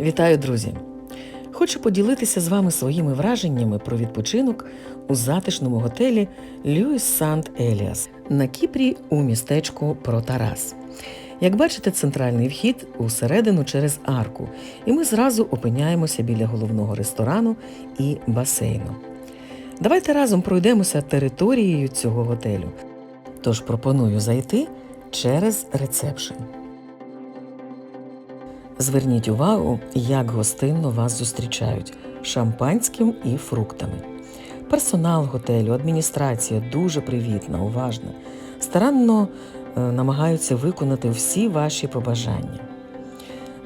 Вітаю, друзі! Хочу поділитися з вами своїми враженнями про відпочинок у затишному готелі Льюіс Сант Еліас на Кіпрі у містечку Протарас. Як бачите, центральний вхід усередину через арку, і ми зразу опиняємося біля головного ресторану і басейну. Давайте разом пройдемося територією цього готелю. Тож пропоную зайти через рецепшн. Зверніть увагу, як гостинно вас зустрічають шампанським і фруктами. Персонал готелю, адміністрація дуже привітна, уважна, старанно е, намагаються виконати всі ваші побажання.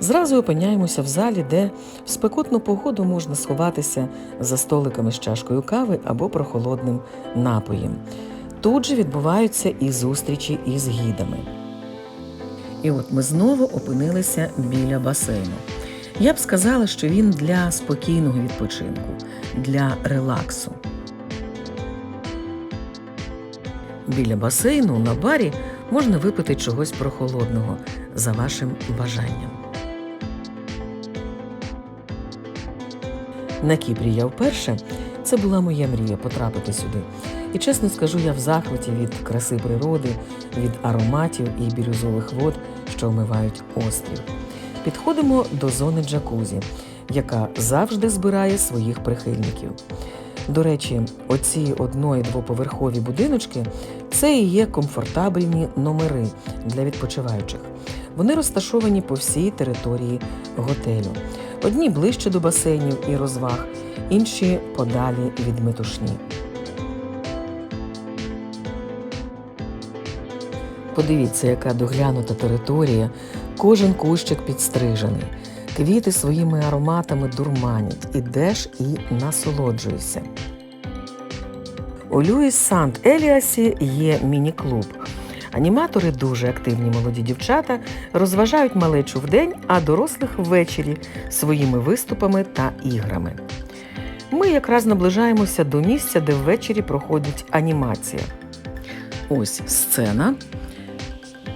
Зразу опиняємося в залі, де в спекотну погоду можна сховатися за столиками з чашкою кави або прохолодним напоєм. Тут же відбуваються і зустрічі із гідами. І от ми знову опинилися біля басейну. Я б сказала, що він для спокійного відпочинку, для релаксу. Біля басейну на барі можна випити чогось прохолодного за вашим бажанням. На Кіпрі я вперше. Це була моя мрія потрапити сюди. І чесно скажу, я в захваті від краси природи, від ароматів і бірюзових вод, що омивають острів. Підходимо до зони джакузі, яка завжди збирає своїх прихильників. До речі, оці одно- і двоповерхові будиночки це і є комфортабельні номери для відпочиваючих. Вони розташовані по всій території готелю. Одні ближче до басейнів і розваг, інші подалі від метушні. Подивіться, яка доглянута територія, кожен кущик підстрижений. Квіти своїми ароматами дурманять, ідеш і насолоджуєшся. У Люїс Сант Еліасі є міні-клуб. Аніматори дуже активні молоді дівчата розважають малечу вдень, а дорослих ввечері своїми виступами та іграми. Ми якраз наближаємося до місця, де ввечері проходить анімація. Ось сцена,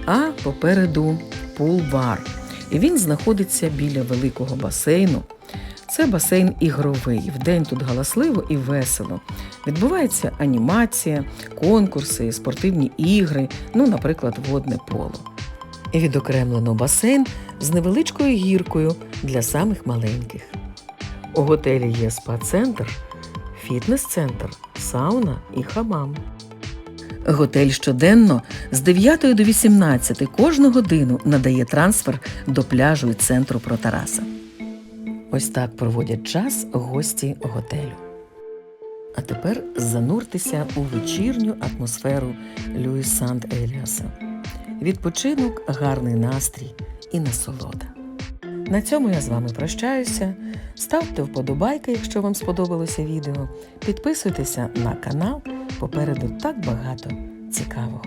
а попереду пул-бар. І він знаходиться біля великого басейну. Це басейн ігровий. Вдень тут галасливо і весело. Відбувається анімація, конкурси, спортивні ігри, ну, наприклад, водне поло. І відокремлено басейн з невеличкою гіркою для самих маленьких. У готелі є спа-центр, фітнес-центр, сауна і хамам. Готель щоденно з 9 до 18 кожну годину надає трансфер до пляжу і центру Протараса. Ось так проводять час гості готелю. А тепер зануртеся у вечірню атмосферу Люїс Сант Еліаса. Відпочинок, гарний настрій і насолода. На цьому я з вами прощаюся. Ставте вподобайки, якщо вам сподобалося відео. Підписуйтеся на канал. Попереду так багато цікавого.